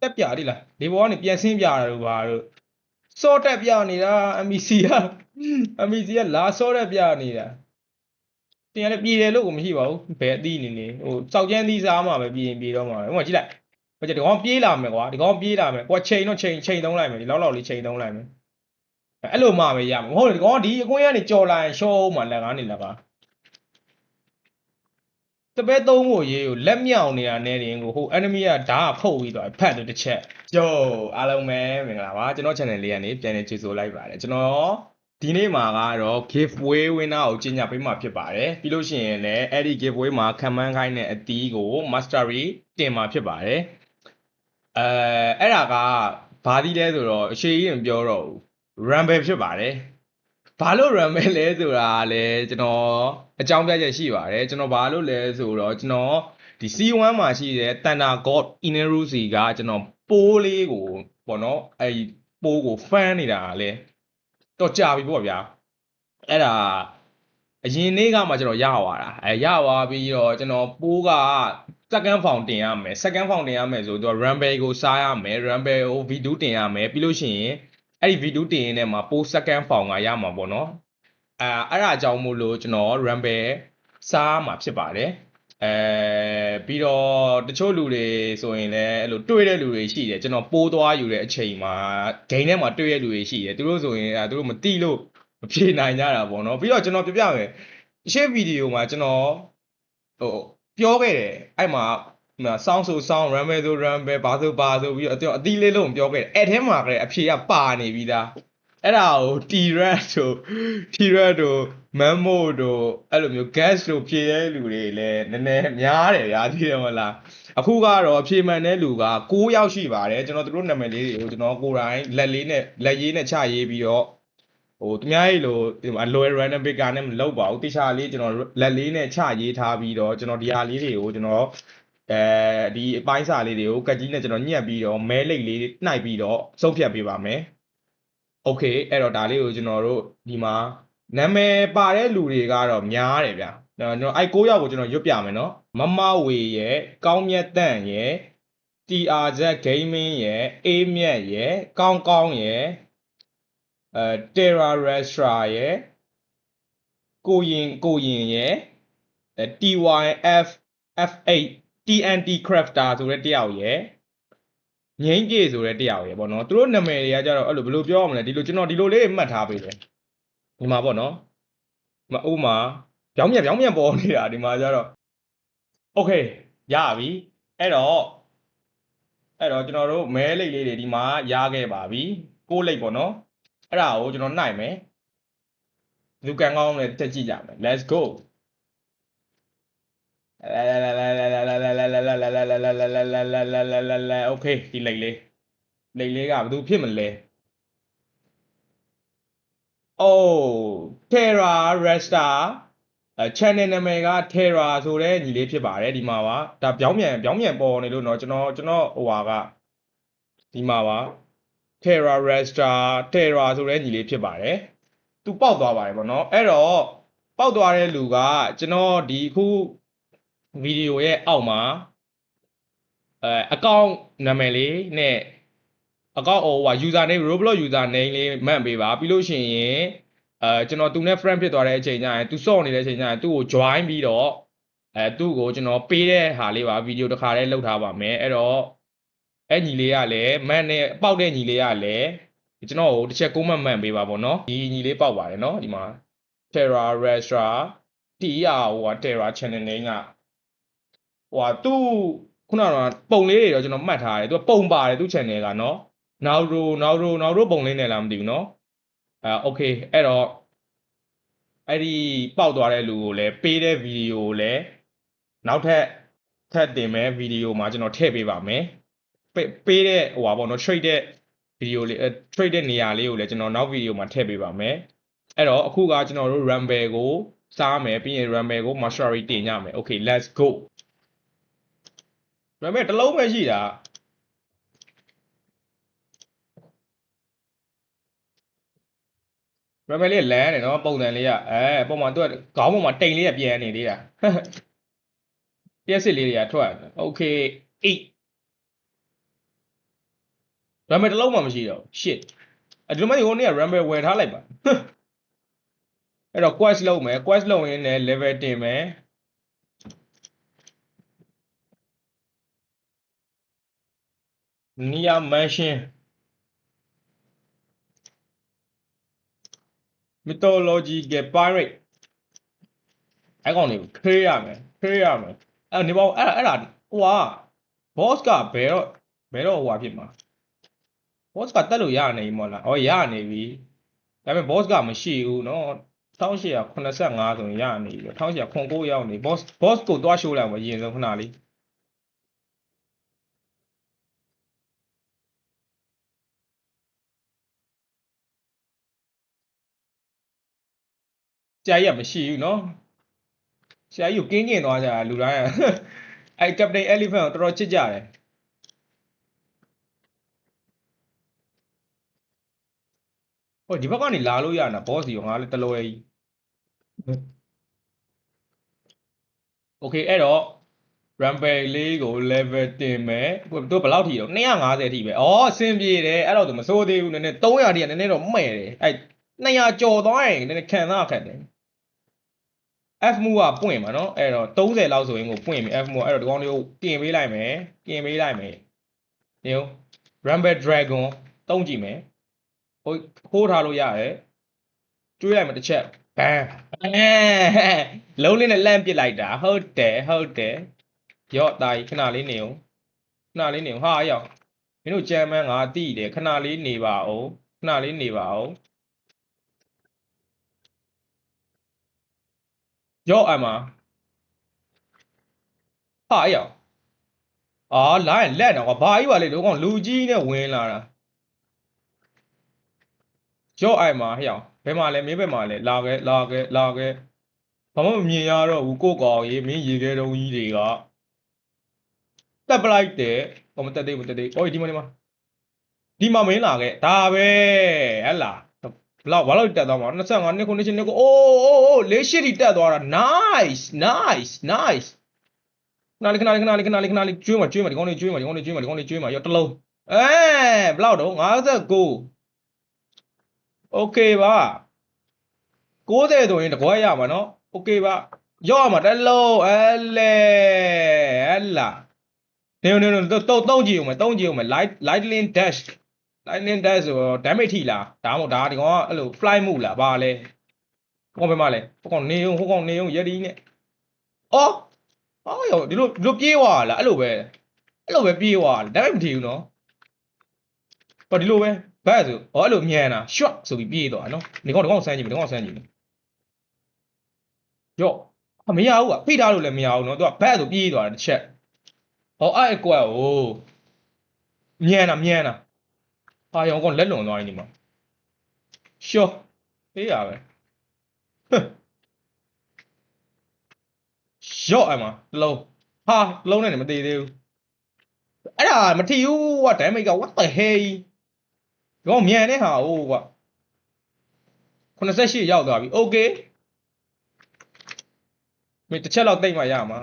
တက်ပြတိလားဒီဘောကနေပြန်ဆင်းပြတာတို့ဘာတို့စောတက်ပြနေတာ MEC က MEC ကလာစောတက်ပြနေတာတင်ရလည်းပြည်တယ်လို့ကိုမရှိပါဘူးဘယ်အသီးနေနေဟိုစောက်ကျန်းသီးစားမှပဲပြည်ရင်ပြည်တော့မှာပဲဟိုမှာကြည့်လိုက်ဟိုကျဒီကောင်ပြေးလာမယ်ကွာဒီကောင်ပြေးလာမယ်ကိုကချိန်တော့ချိန်ချိန်သုံးလိုက်မယ်ဒီလောက်လောက်လေးချိန်သုံးလိုက်မယ်အဲ့လိုမှပဲရမှာမဟုတ်လေဒီကောင်ကဒီအကွင်းကနေကြော်လာရင်ရှော့ဦးမှာလက်ကားနေလက်ကား တပည့်သုံးကိုရေးကိုလက်မြောင်နေတာနဲ့တင်ကိုဟို enemy ကဓာတ်ဖုတ်ပြီးတော့ဖတ်တယ်တစ်ချက်ကျိုးအားလုံးပဲမင်္ဂလာပါကျွန်တော် channel လေးကနေပြန်လည်ကြိုဆိုလိုက်ပါတယ်ကျွန်တော်ဒီနေ့မှာကတော့ giveaway winner ကိုကြီးညာပေးမှာဖြစ်ပါတယ်ပြီးလို့ရှိရင်လည်းအဲ့ဒီ giveaway မှာခံမှန်းခိုင်းတဲ့အတီးကို mastery တင်မှာဖြစ်ပါတယ်အဲအဲ့ဒါကဘာသီးလဲဆိုတော့အရှိကြီးမပြောတော့ဘူး rumble ဖြစ်ပါတယ် ဘာလို့ RAM ပဲလဲဆိုတာလည်းကျွန်တော်အကြောင်းပြချက်ရှိပါတယ်ကျွန်တော်ဘာလို့လဲဆိုတော့ကျွန်တော်ဒီ C1 မှာရှိတဲ့ Thunder God Inerusi ကကျွန်တော်ပိုးလေးကိုပေါ့နော်အဲ့ဒီပိုးကို fan နေတာလေတော့ကြာပြီပေါ့ဗျာအဲ့ဒါအရင်နေ့ကမှကျွန်တော်ရသွားတာအဲရသွားပြီးတော့ကျွန်တော်ပိုးက second found တင်ရမယ် second found တင်ရမယ်ဆိုတော့ Rumble ကိုစားရမယ် Rumble ကို video တင်ရမယ်ပြီးလို့ရှိရင် အဲ့ဒီဗီဒီယိုတင်ရင်းနဲ့မှာ post second form ကရမှာပေါ့နော်အဲအဲ့ဒါအကြောင်းမို့လို့ကျွန်တော် rumble စားမှာဖြစ်ပါတယ်အဲပြီးတော့တချို့လူတွေဆိုရင်လည်းအဲ့လိုတွေ့တဲ့လူတွေရှိတယ်ကျွန်တော်ပိုးသွားယူတဲ့အချိန်မှာဂိမ်းထဲမှာတွေ့တဲ့လူတွေရှိတယ်သူတို့ဆိုရင်အဲသူတို့မတိလို့မဖြေနိုင်ကြတာပေါ့နော်ပြီးတော့ကျွန်တော်ပြပြမယ်ရှေ့ဗီဒီယိုမှာကျွန်တော်ဟိုပြောခဲ့တယ်အဲ့မှာ ဟိုဆောင်းဆိုဆောင်း rumble ဆို rumble ဘာဆိုဘာဆိုပြီးတော့အတိလေးလုံးပြောခဲ့တယ်အဲ့ထဲမှာကလည်းအဖြေကပါနေပြီးသားအဲ့ဒါကို T-Rat တို့ T-Rat တို့ Memo တို့အဲ့လိုမျိုး gas တို့ဖြေတဲ့လူတွေလည်းနည်းနည်းများတယ်ဗျာသိတယ်မလားအခုကတော့ဖြေမှန်တဲ့လူက9ယောက်ရှိပါတယ်ကျွန်တော်တို့နာမည်လေးတွေကိုကျွန်တော်ကိုယ်တိုင်လက်လေးနဲ့လက်ရေးနဲ့ချရေးပြီးတော့ဟိုသူများကြီးလိုဒီမှာ lower random picker နဲ့မလုပ်ပါဘူးတခြားလေးကျွန်တော်လက်လေးနဲ့ချရေးထားပြီးတော့ကျွန်တော်ဒီဟာလေးတွေကိုကျွန်တော် အဲဒီအပိုင်းစာလေးတွေကိုကတ်ကြီးနဲ့ကျွန်တော်ညှက်ပြီးတော့မဲလိတ်လေးနှိုက်ပြီးတော့စုပ်ဖြတ်ပေးပါမယ်။ Okay အဲ့တော့ဒါလေးကိုကျွန်တော်တို့ဒီမှာနာမည်ပါတဲ့လူတွေကတော့များတယ်ဗျာ။ကျွန်တော်အဲ့9ယောက်ကိုကျွန်တော်ရွတ်ပြမယ်နော်။မမဝေရဲ့ကောင်းမြတ်တန့်ရဲ့ TRZ Gaming ရဲ့အေးမြတ်ရဲ့ကောင်းကောင်းရဲ့အဲ Terra Restra ရဲ့ကိုရင်ကိုရင်ရဲ့အဲ TYF F8 TNT Crafter ဆိုတဲ့တယောက်ရယ်ငိမ့်ပြေဆိုတဲ့တယောက်ရယ်ပေါ့နော်သူတို့နာမည်တွေကကြတော့အဲ့လိုဘယ်လိုပြောရမလဲဒီလိုကျွန်တော်ဒီလိုလေးမှတ်ထားပေးတယ်ဒီမှာပေါ့နော်ဒီမှာဥမာပြောင်းပြန်ပြောင်းပြန်ပေါ်နေတာဒီမှာကြတော့ Okay ရပြီအဲ့တော့အဲ့တော့ကျွန်တော်တို့မဲလိတ်လေးတွေဒီမှာရခဲ့ပါပြီကိုးလိတ်ပေါ့နော်အဲ့ဒါကိုကျွန်တော်နှိုက်မယ်လူကန်ကောင်းလည်းတက်ကြည့်ကြမယ် let's go โอเคဒီလိတ်လေးလိတ်လေးကဘာလို့ဖြစ်မလဲအိုး Terra Resta အဲ channel နာမည်က Terra ဆိုတဲ့ညီလေးဖြစ်ပါတယ်ဒီမှာပါဒါပြောင်းပြန်ပြောင်းပြန်ပေါ်နေလို့เนาะကျွန်တော်ကျွန်တော်ဟိုဟာကဒီမှာပါ Terra Resta Terra ဆိုတဲ့ညီလေးဖြစ်ပါတယ်သူပေါက်သွားပါတယ်ပေါ့เนาะအဲ့တော့ပေါက်သွားတဲ့လူကကျွန်တော်ဒီအခု ဗီဒီယိုရဲ့အောက်မှာ အဲအကောင့်နာမည်လေးနဲ့အကောင့်ဟိုဟာ user name Roblox user name လေးမှတ်ပေးပါပြီးလို့ရှိရင်အဲကျွန်တော်သူနဲ့ friend ဖြစ်သွားတဲ့အချိန်ကျရင်သူစော့နေတဲ့အချိန်ကျရင်သူ့ကို join ပြီးတော့အဲသူ့ကိုကျွန်တော်ပေးတဲ့ဟာလေးပါဗီဒီယိုတစ်ခါလေးလုပ်ထားပါမယ်အဲ့တော့အဲ့ညီလေးကလည်းမန်နဲ့ပေါက်တဲ့ညီလေးကလည်းကျွန်တော်ကိုတစ်ချက် comment မှန်ပေးပါပေါ့နော်ဒီညီလေးပေါက်ပါတယ်နော်ဒီမှာ Terra Restra TR ဟိုဟာ Terra channel name ကဟိုဟာသူ့ ခုနကပုံလေးတွေတော့ကျွန်တော်မှတ်ထားတယ်သူကပုံပါတယ်သူ channel ကနော် Nauro Nauro Nauro ပုံလေးနဲ့လားမသိဘူးနော်အာ okay အဲ့တော့အဲ့ဒီပေါက်သွားတဲ့လူကိုလည်းပေးတဲ့ဗီဒီယိုကိုလည်းနောက်ထပ်ထပ်တင်မဲ့ဗီဒီယိုမှာကျွန်တော်ထည့်ပေးပါမယ်ပေးတဲ့ဟိုပါပေါ့နော် trade တဲ့ဗီဒီယိုလေး trade တဲ့နေရာလေးကိုလည်းကျွန်တော်နောက်ဗီဒီယိုမှာထည့်ပေးပါမယ်အဲ့တော့အခုကကျွန်တော်တို့ rumble ကိုစားမယ်ပြီးရင် rumble ကို mastery တင်ကြမယ် okay let's go ဒါပေမဲ့တစ်လုံးပဲရှိတာရမယ်လေးလမ်းနေနော်ပုံစံလေးကအဲပုံမှန်သူကခေါင်းပေါ်မှာတိမ်လေးကပြန်နေသေးတာပြက်စစ်လေးတွေကထွက်โอเค8 rumble တစ်လုံးမှမရှိတော့ဘူး shit အဲ့ဒီလိုမှဒီဟိုနေ့က rumble ဝယ်ထားလိုက်ပါအဲ့တော့ quest လုပ်မယ် quest လုပ်ရင်းနဲ့ level တင်မယ် နီယာမန်ရှင် mythological pirate အဲ့ကောင်တွေကိုခေးရမယ်ခေးရမယ်အဲ့နေပေါ့အဲ့အဲ့ဒါဟိုဟာ boss ကဘယ်တော့ဘယ်တော့ဟိုဟာဖြစ်မှာ boss ကတက်လို့ရနေပြီမို့လားဩရနေပြီဒါပေမဲ့ boss ကမရှိဘူးเนาะ1885ဆိုရင်ရနေပြီ1889ရောက်နေ boss boss ကိုတွားရှိုးလိုက်မှာအရင်ဆုံးခဏလေး ကြာကြီးကမရှိဘူးเนาะဆရာကြီးကိုကင်းကျင်သွားကြတာလူတိုင်းက အဲ့ Captain Elephant ကိုတော်တော်ချစ်ကြတယ်ဟိုဒီဘက်ကနေလာလို့ရနာ boss ကြီးကိုငါလည်းတလွယ်ကြီး Okay အဲ့တော့ Rumble လေးကို level တင်မယ်ဟိုသူဘယ်လောက်ထိတော့250အထိပဲဩအဆင်ပြေတယ်အဲ့တော့သူမစိုးသေးဘူးနည်းနည်း300တိကနည်းနည်းတော့မဲ့တယ်အဲ့ 200ကျော်သွားရင်နည်းနည်းခံစားခက်တယ် F move ကပွင့်မှာနော်အဲ့တော့30လောက်ဆိုရင်ကိုပွင့်ပြီ F move အဲ့တော့ဒီကောင်လေးကိုပြင်ပေးလိုက်မယ်ပြင်ပေးလိုက်မယ်ညို Rumble Dragon တုံးကြည့်မယ်ဟိုခိုးထားလို့ရတယ်ကျွေးလိုက်မယ်တစ်ချက်ဘမ်အဲလုံးလေးနဲ့လန့်ပစ်လိုက်တာဟုတ်တယ်ဟုတ်တယ်ရော့တာကြီးခဏလေးနေအောင်ခဏလေးနေအောင်ဟာရောက်မင်းတို့ကြမ်းမန်းငါတိတယ်ခဏလေးနေပါအောင်ခဏလေးနေပါအောင် ရော့အမဟာရောက်အာလာရင်လက်တော့ကွာဘာကြီးပါလေတို့ကောင်လူကြီးနဲ့ဝင်လာတာရော့အိုင်မှာဟျောက်ဘယ်မှာလဲမင်းဘယ်မှာလဲလာခဲ့လာခဲ့လာခဲ့ဘာမှမမြင်ရတော့ဘူးကိုကောင်ကြီးမင်းရေခဲတုံးကြီးတွေကတက်ပလိုက်တယ်ဟောမတက်သေးဘူးမတက်သေးဘူးအော်ဒီမှာဒီမှာဒီမှာမင်းလာခဲ့ဒါပဲဟဲ့လားဘ လောက်ဘာလို့တက်သွားမှာ25နှစ်ခုနှစ်ချင်းနှစ်ခုအိုးအိုးအိုးလေးရှိတီတက်သွားတာ nice nice nice ခဏလေးခဏလေးခဏလေးခဏလေးခဏလေးကျွေးမှာကျွေးမှာဒီကောင်းလေးကျွေးမှာဒီကောင်းလေးကျွေးမှာဒီကောင်းလေးကျွေးမှာရောတစ်လုံးအဲဘလောက်တော့59 Okay ပါ60ဆိုရင်တကွာရမှာနော် Okay ပါရော့မှာတစ်လုံးအဲလေဟဲ့လားနေနေနေတော့တုံးကြည့်အောင်မယ်တုံးကြည့်အောင်မယ် light lightning dash lightning dash ဆိုတော့ damage ထိလားဒါမှမဟုတ်ဒါဒီကောင်ကအဲ့လို fly move လားဘာလဲဟောဘယ်မှာလဲဟိုကောင်နေအောင်ဟိုကောင်နေအောင်ရဒီနဲ့အော်အော်ရောဒီလိုဒီလိုပြေးသွားလားအဲ့လိုပဲအဲ့လိုပဲပြေးသွားလား damage မထိဘူးနော်ဟောဒီလိုပဲဘတ်ဆိုဟောအဲ့လိုမြန်တာ shot ဆိုပြီးပြေးသွားနော်ဒီကောင်ဒီကောင်ဆန်းကြည့်မယ်ဒီကောင်ဆန်းကြည့်မယ်ရော့အမရဘူးอ่ะဖိထားလို့လည်းမရဘူးနော်သူကဘတ်ဆိုပြေးသွားတယ်တစ်ချက်ဟောအဲ့ကွက်ဟိုမြန်တာမြန်တာ ဟာရောကောင်လက်လွန်သွားရင်ဒီမှာရှော့အေးရပဲဟမ်ရော့အမတစ်လုံးဟာတစ်လုံးနဲ့လည်းမသေးသေးဘူးအဲ့ဒါမထီဘူးကွာ damage က what the hell ဒီကောင်မြန်တဲ့ဟာဟိုကွာ88ရောက်သွားပြီ okay မင်းတစ်ချက်လောက်တိတ်မှရမှာ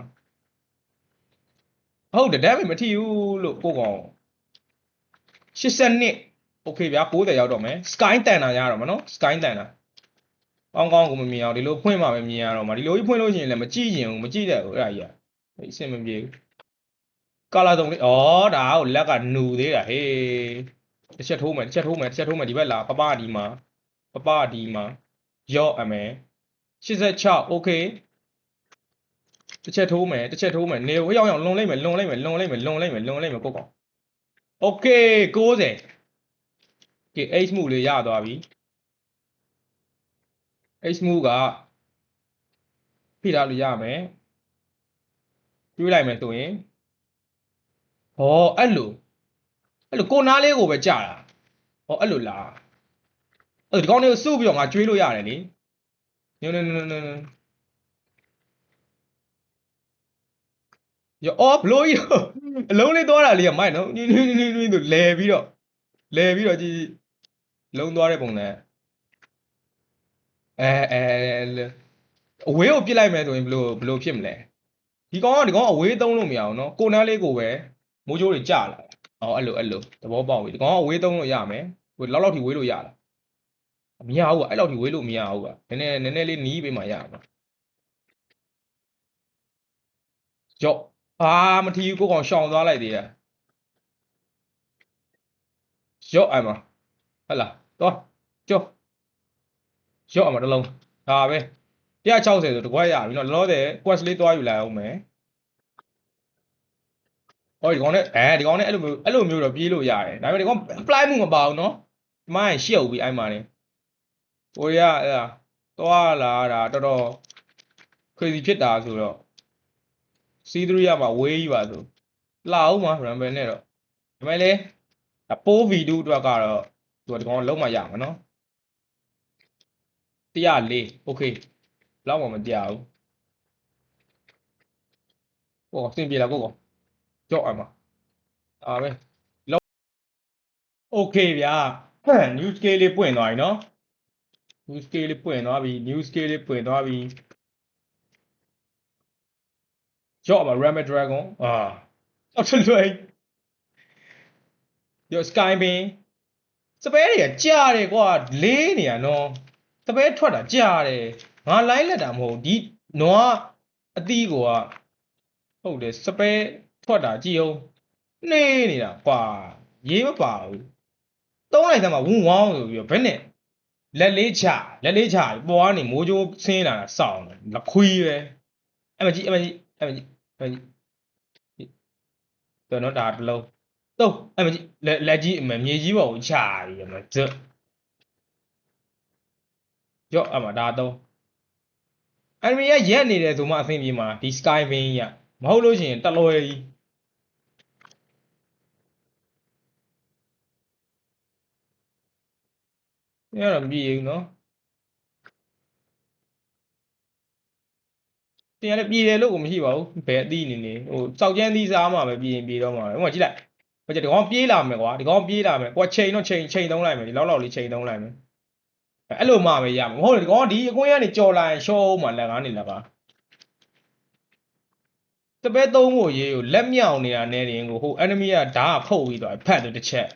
ဟုတ်တယ် damage မထီဘူးလို့ကိုကောင်82 okay ဗျာ90ရောက်တော့မယ် sky တန်တာရတော့မှာနော် sky တန်တာကောင်းကောင်းကိုမမြင်အောင်ဒီလိုဖွင့်မှပဲမြင်ရတော့မှာဒီလိုကြီးဖွင့်လို့ရှိရင်လည်းမကြည့်ရင်ဘူးမကြည့်တဲ့ဘူးအဲ့ဒါကြီးอ่ะအဆင်မပြေဘူးကာလာတုံးလေးဩဒါကိုလက်ကနူသေးတာဟေးတစ်ချက်ထိုးမယ်တစ်ချက်ထိုးမယ်တစ်ချက်ထိုးမယ်ဒီဘက်လာပပဒီမှာပပဒီမှာရော့အမယ်86 okay တစ်ချက်ထိုးမယ်တစ်ချက်ထိုးမယ်နေဝရောက်ရောက်လွန်လိုက်မယ်လွန်လိုက်မယ်လွန်လိုက်မယ်လွန်လိုက်မယ်လွန်လိုက်မယ်ကိုကောင် okay 90 okay h move လေးရသွားပြီ h move ကဖိထားလို့ရမယ်တွေးလိုက်မယ်ဆိုရင်ဟောအဲ့လိုအဲ့လိုကိုနားလေးကိုပဲကြာတာဟောအဲ့လိုလားအဲ့ဒီကောင်းလေးကိုစုပြီးတော့ငါကျွေးလို့ရတယ်လေညနနနနယောအော်ဘလို့ကြီးအလုံးလေးသွားတာလေးကမိုက်နော်ညင်းညင်းညင်းညင်းသူလဲပြီးတော့လဲပြီးတော့ကြည် လုံးသွားတဲ့ပုံနဲ့အဲအဲအဝေးကိုပြစ်လိုက်မယ်ဆိုရင်ဘလို့ဘလို့ဖြစ်မလဲဒီကောင်ကဒီကောင်အဝေးသုံးလို့မရအောင်နော်ကိုနားလေးကိုပဲမိုးကြိုးတွေကြာလာအော်အဲ့လိုအဲ့လိုသဘောပေါက်ပြီဒီကောင်ကဝေးသုံးလို့ရမယ်ဟိုလောက်လောက်ထိဝေးလို့ရလားမရဘူးကအဲ့လောက်ထိဝေးလို့မရဘူးကနည်းနည်းနည်းနည်းလေးနီးပေးမှရမှာကြော့အာမထီဘူးကိုကောင်ရှောင်သွားလိုက်သေးတယ်ကြော့အဲ့မှာ ဟတ်လာတော့ကြော့ကြော့အဲ့မှာတစ်လုံးဒါပဲ160ဆိုတကွက်ရပြီနော်လောလောဆယ် quest လေးသွားယူလိုက်အောင်မယ်ဟောဒီကောင်နဲ့အဲဒီကောင်နဲ့အဲ့လိုမျိုးအဲ့လိုမျိုးတော့ပြေးလို့ရတယ်ဒါပေမဲ့ဒီကောင် apply မှုမပါဘူးနော်ဒီမှာရှေ့ဦးပြီအဲ့မှာနေကိုရအဲ့ဒါသွားလာတာတော်တော် crazy ဖြစ်တာဆိုတော့ C3 ရမှာဝေးကြီးပါဆိုလာအောင်မှာ rumble နဲ့တော့ဒါပေမဲ့လေပိုး V2 အတွက်ကတော့ သူကဒီကောင်လုံးမရမှာနော်104 okay လောက်မှမပြဘူးဟောစင်ပြေလာကိုကောကြောက်အမအာပဲလောက် okay ဗျာ new scale လေးပွင့်သွားပြီနော် new scale လေးပွင့်သွားပြီ new scale လေးပွင့်သွားပြီကြောက်အမ ram dragon အာအောက်ထလွယ်ရော sky beam စပယ်တွေကကြားတယ်ကွာလေးနေရနော်စပယ်ထွက်တာကြားတယ်ငါလိုက်လက်တာမဟုတ်ဘူးဒီနွားအသီးကိုကဟုတ်တယ်စပယ်ထွက်တာကြည့်အောင်နေနေတာကွာရေးမပါဘူးသုံးလိုက်သမှာဝုန်းဝေါင်းဆိုပြီးတော့ဘယ်နဲ့လက်လေးချလက်လေးချပေါ်ကနေမိုးကြိုးဆင်းလာတာစောင်းတယ်လခွီးပဲအဲ့မကြည့်အဲ့မကြည့်အဲ့မကြည့်အဲ့မကြည့်တော်နော်ဒါတစ်လုံး တော့အဲ့မကြည့်လက်လက်ကြီးအမမြေကြီးပေါ်ကိုချပြီးအမဇက်ရော့အမဒါတော့အန်မီကရက်နေတယ်ဆိုမှအဆင်ပြေမှာဒီ sky wing ကမဟုတ်လို့ရှိရင်တလွယ်ကြီးညတော့မပြေဘူးနော်တင်ရလည်းပြေတယ်လို့ကိုမရှိပါဘူးဘယ်အသီးနေနေဟိုစောက်ကျန်းသီးစားမှပဲပြေရင်ပြေတော့မှာပဲဟိုမှာကြည့်လိုက် ဟိုကျဒီကောင်ပြေးလာမယ်ကွာဒီကောင်ပြေးလာမယ်ကွာချိန်တော့ချိန်ချိန်သုံးလိုက်မယ်ဒီလောက်လောက်လေးချိန်သုံးလိုက်မယ်အဲ့လိုမှပဲရမှာမဟုတ်လေဒီကောင်ကဒီအကွင်းကနေကြော်လာရင်ရှော့ဦးမှာလက်ကားနေလက်ကားတပည့်သုံးဖို့ရေးကိုလက်မြောင်နေတာနဲ့တင်ကိုဟို enemy ကဓာတ်ဖုတ်ပြီးတော့ဖတ်တယ်တစ်ချက်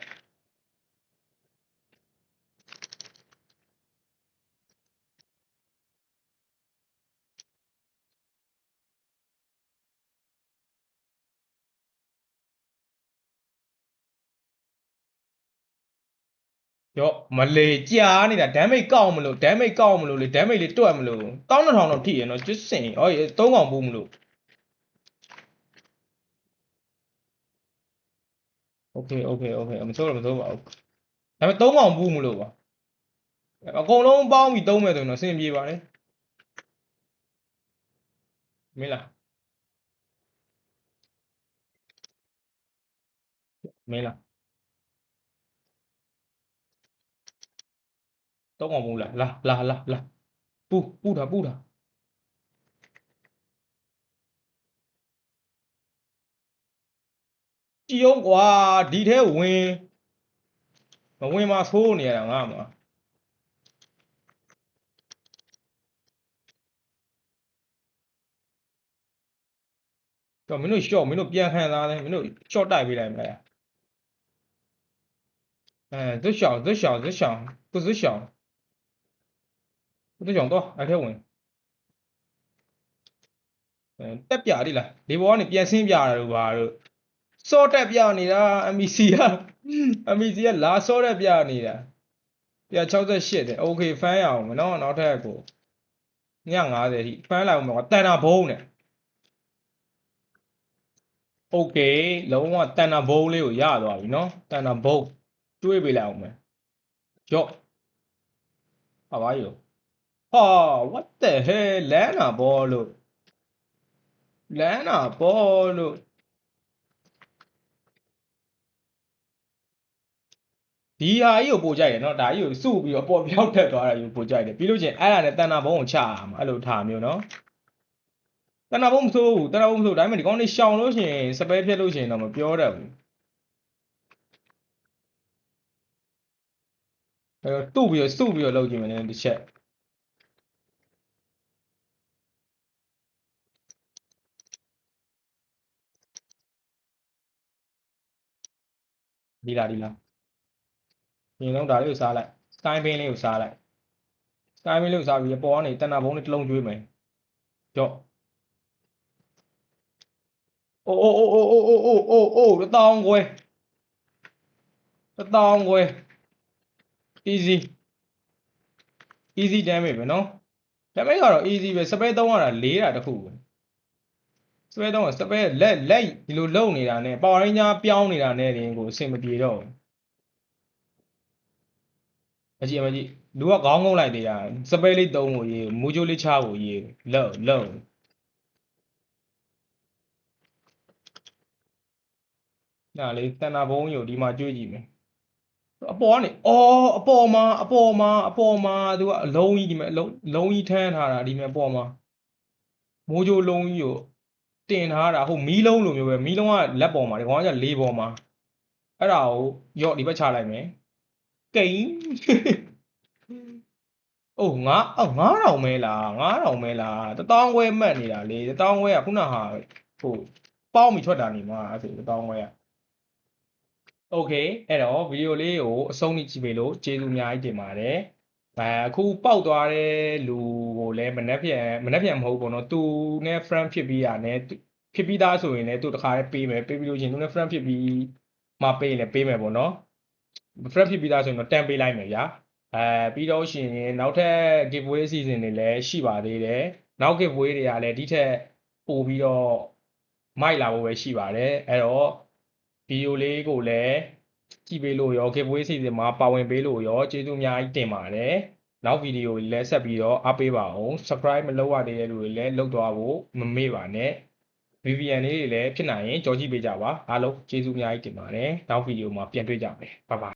ရော့မလေးကြားနေတာ damage ကောက်မလို့ damage ကောက်မလို့လေ damage လေးတွက်မလို့12000တော့ထိရနော် just စင်ဟော3កောင်ပူးမလို့ okay okay okay မစိုးတော့မစိုးပါဘူးဒါပေမဲ့3កောင်ပူးမလို့ပါအကုန်လုံးပေါင်းပြီးသုံးမယ်ဆိုရင်တော့စင်ပြေပါလေမင်းလားမင်းလား 3កောင်ပူးလားလာလာလာလာပူပူတာပူတာကြည်အောင်ကွာဒီထဲဝင်မဝင်မှာဆိုးနေရတာငါမှာတော့မင်းတို့ short မင်းတို့ပြန်ခံစားတယ်မင်းတို့ short တိုက်ပေးလိုက်မလားအဲဇွတ်ရှောင်းဇွတ်ရှောင်းဇွတ်ရှောင်းကိုဇွတ်ရှောင်း ကိုဇွတ်ရှောင်းတော့အဲ့ထဲဝင်အဲတက်ပြလိလားဒီဘောကနေပြန်ဆင်းပြတာတို့ဘာတို့စောတက်ပြနေတာ MEC က MEC ကလာစောတက်ပြနေတာ168တယ် okay ဖမ်းရအောင်မနော်နောက်ထပ်ကိုည50ထိဖမ်းလိုက်အောင်မကွာတန်တာဘုံနဲ့ okay လုံးဝတန်တာဘုံလေးကိုရသွားပြီနော်တန်တာဘုံတွေးပေးလိုက်အောင်မယ်ကြော့ဟာပါယော ဟာ what the hell လမ်းတာဘောလို့လမ်းတာဘောလို့ဒီဟာကြီးကိုပို့ကြိုက်တယ်နော်ဒါကြီးကိုစုပြီးတော့ပေါ်ပြောက်တက်သွားတာကြီးကိုပို့ကြိုက်တယ်ပြီးလို့ချင်းအဲ့ဒါနဲ့တန်တာဘုံကိုချရမှာအဲ့လိုထားမျိုးနော်တန်တာဘုံမဆိုးဘူးတန်တာဘုံမဆိုးဒါပေမဲ့ဒီကောင်းလေးရှောင်လို့ရှိရင်စပယ်ဖြစ်လို့ရှိရင်တော့မပြောတတ်ဘူးအဲ့တော့တု့ပြီးတော့စုပြီးတော့လုပ်ကြည့်မယ်နည်းတစ်ချက် ဒီလားဒီလားဒီလုံးဒါလေးကိုစားလိုက် sky bean လေးကိုစားလိုက် sky bean လေးကိုစားပြီးပေါ်ကနေတဏ္ဍဘုံလေးတစ်လုံးကျွေးမယ်ကြော့အိုးအိုးအိုးအိုးအိုးအိုးအိုးအိုးတတောင်းခွဲတတောင်းခွဲ easy easy damage ပဲနော် damage ကတော့ easy ပဲ spell သုံးရတာလေးတာတ စ်ခုပဲ spell သုံးရ spell လက်လက်ဒီလိုလုံနေတာနဲ့ power ranger ပြောင်းနေတာနဲ့တင်ကိုအဆင်မပြေတော့ဘူးအကြည့်အမကြည့်လူကခေါင်းငုံလိုက်သေးတာ spell လေးသုံးဖို့ရေးမူဂျိုလေးချဖို့ရေးလုံလုံနားလေးတဏ္ဍဘုံယူဒီမှာကြွေးကြည့်မယ်အပေါ်ကနေအော်အပေါ်မှာအပေါ်မှာအပေါ်မှာသူကအလုံးကြီးဒီမှာအလုံးလုံးကြီးထမ်းထားတာဒီမှာအပေါ်မှာမိုးကြိုးလုံးကြီးကို တင်ထားတာဟုတ်မီးလုံးလိုမျိုးပဲမီးလုံးကလက်ပေါ်မှာဒီကောင်ကလေးပေါ်မှာအဲ့ဒါကိုရော့ဒီဘက်ချလိုက်မယ်ကိန်း အိုးငါအော်9000မဲလား9000မဲလားတထောင်ခွဲမှတ်နေတာလေတထောင်ခွဲကခုနဟာဟိုပေါက်မိထွက်တာနေမှာအဲ့ဆိုတထောင်ခွဲက โอเคအဲ့တော့ဗီဒီယိုလေးကိုအဆုံးထိကြည့်ပေးလို့ကျေးဇူးအများကြီးတင်ပါတယ်။ အဲအခုပေါက်သွားတဲ့လူကိုလည်းမနှက်ပြန်မနှက်ပြန်မဟုတ်ဘူးပေါ့နော်။သူနဲ့ friend ဖြစ်ပြီးတာနဲ့သူဖြစ်ပြီးသားဆိုရင်လည်းသူတခါလေးပေးမယ်ပေးပြီးလို့ရှရင်သူနဲ့ friend ဖြစ်ပြီးမှပေးရင်လည်းပေးမယ်ပေါ့နော်။ friend ဖြစ်ပြီးသားဆိုရင်တော့တန်ပေးလိုက်မယ်ဗျာ။အဲပြီးတော့ရှရင်နောက်ထပ် giveaway အစီအစဉ်တွေလည်းရှိပါသေးတယ်။နောက် giveaway တွေကလည်းဒီထက်ပိုပြီးတော့မိုက်လာဖို့ပဲရှိပါတယ်။အဲ့တော့ဗီဒီယိုလေးကိုလည်း ကြည့်ပေးလို့ရော giveaway စီစဉ်မှာပါဝင်ပေးလို့ရောကျေးဇူးအများကြီးတင်ပါတယ်။နောက်ဗီဒီယိုလည်းဆက်ပြီးတော့အားပေးပါအောင် subscribe မလုပ်ရသေးတဲ့လူတွေလည်းလုပ်သွားဖို့မမေ့ပါနဲ့ VPN လေးတွေလည်းဖြစ်နိုင်ရင်ကြော်ကြည့်ပေးကြပါအားလုံးကျေးဇူးအများကြီးတင်ပါတယ်။နောက်ဗီဒီယိုမှာပြန်တွေ့ကြမယ်။ Bye bye